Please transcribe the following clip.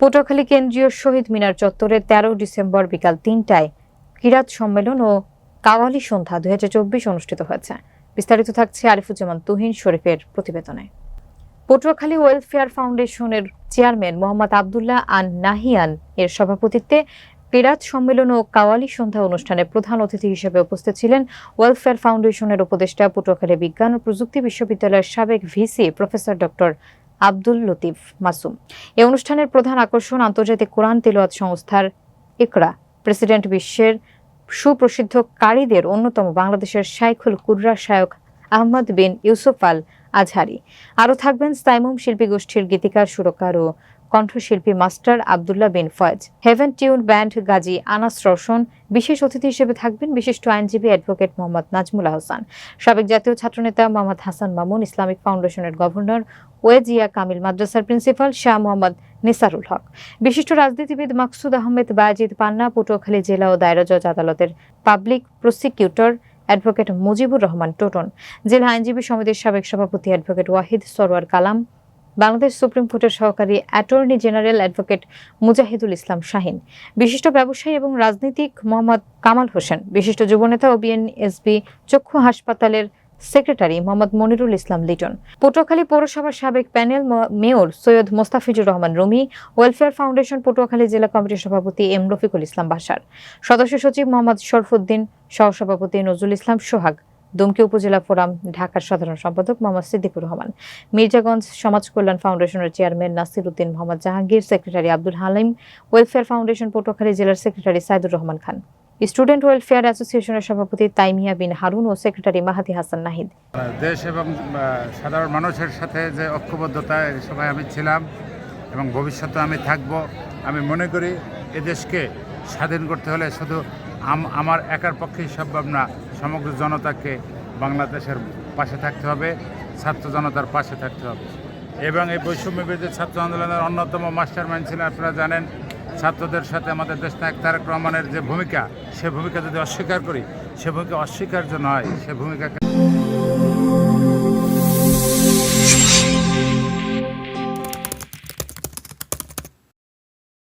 পটুয়াখালী কেন্দ্রীয় শহীদ মিনার চত্বরে তেরো ডিসেম্বর বিকাল তিনটায় কিরাত সম্মেলন ও কাওয়ালি সন্ধ্যা দুই অনুষ্ঠিত হয়েছে। বিস্তারিত থাকছে আরিফুজ্জামান তুহিন শরীফের প্রতিবেদনে। পটুয়াখালী ওয়েলফেয়ার ফাউন্ডেশনের চেয়ারম্যান মোহাম্মদ আবদুল্লাহ আন নাহিয়ান এর সভাপতিত্বে কিরাত সম্মেলন ও কাওয়ালি সন্ধ্যা অনুষ্ঠানে প্রধান অতিথি হিসেবে উপস্থিত ছিলেন ওয়েলফেয়ার ফাউন্ডেশনের উপদেষ্টা পটুয়াখালী বিজ্ঞান ও প্রযুক্তি বিশ্ববিদ্যালয়ের সাবেক VC professor doctor Abdul Latif Masum. এই অনুষ্ঠানের প্রধান আকর্ষণ আন্তর্জাতিক কোরআন তেলোয়াত সংস্থার ইকরা। প্রেসিডেন্ট বিশ্বের সুপ্রসিদ্ধ কারীদের অন্যতম বাংলাদেশের শাইখুল কুর্রা শায়ক আহমদ বিন ইউসুফ আল আজহারি। আরও থাকবেন সাইমুম শিল্পী গোষ্ঠীর গীতিকার, সুরকার ও কণ্ঠশিল্পী master Abdullah Bin Foyez. Heaven tune band Gazi Anas Roshan, বিশেষ অতিথি হিসেবে থাকবেন বিশিষ্ট আইনজীবী অ্যাডভোকেট মোহাম্মদ নাজমুল হাসান সাবেক জাতীয় ছাত্রনেতা মোহাম্মদ হাসান মামুন, ইসলামিক ফাউন্ডেশনের গভর্নর ওয়েজিয়া কামিল মাদ্রাসার প্রিন্সিপাল শাহ মোহাম্মদ নিসারুল হক। বিশিষ্ট রাজনীতিবিদ মাকসুদ আহমেদ বাজিদ পান্না, পটুয়াখালী জেলা ও দায়রা জজ আদালতের public prosecutor advocate Mujibur Rahman Toton. জেলা আইনজীবী সমিতির সাবেক সভাপতি অ্যাডভোকেট ওয়াহিদ সরোয়ার কালাম, বাংলাদেশ সুপ্রিম কোর্টের সহকারী attorney general advocate Mujahidul Islam Shahin, বিশিষ্ট ব্যবসায়ী এবং রাজনীতিক মোহাম্মদ কামাল হোসেন, বিশিষ্ট যুবনেতা ও বিএনএসবি চক্ষু হাসপাতালের সেক্রেটারি মোহাম্মদ মনিরুল ইসলাম লিটন। পটুয়াখালী পৌরসভার সাবেক panel mayor Syed Mostafizur Rahman Rumi, welfare foundation Patuakhali জেলা কমিটির সভাপতি এম রফিকুল ইসলাম বাসার। সদস্য সচিব মোহাম্মদ শরফুদ্দিন, সহসভাপতি নজরুল ইসলাম সোহাগ। দুমকি উপজেলা ফোরাম, ঢাকার সাধারণ সম্পাদক মোহাম্মদ সিদ্দিকুর রহমান। মির্জাগঞ্জ সমাজ কল্যাণ ফাউন্ডেশনের chairman Nasir Uddin Mohammad Jahangir, secretary Abdul Halim, welfare foundation Patuakhali জেলার secretary Saidur Rahman Khan. Student welfare অ্যাসোসিয়েশনের সভাপতি তাইমিয়া বিন হারুন ও সেক্রেটারি মাহাতি হাসান নাহিদ। দেশ এবং সাধারণ মানুষের সাথে যে ঐক্যবদ্ধতা সভায় আমি ছিলাম এবং ভবিষ্যতে আমি থাকব। আমি মনে করি এ দেশকে স্বাধীন করতে হলে শুধু আম- আমার একার পক্ষেই সম্ভব না, সমগ্র জনতাকে বাংলাদেশের পাশে থাকতে হবে, ছাত্র জনতার পাশে থাকতে হবে। এবং এই বৈষম্য বিরোধী ছাত্র আন্দোলনের অন্যতম মাস্টার মাইন্ড ছিলেন, আপনারা জানেন ছাত্রদের সাথে আমাদের দেশ নায়ক তারেক রহমানের যে ভূমিকা, সে ভূমিকা যদি অস্বীকার করি, সে ভূমিকা অস্বীকার্য নয়, সে ভূমিকাকে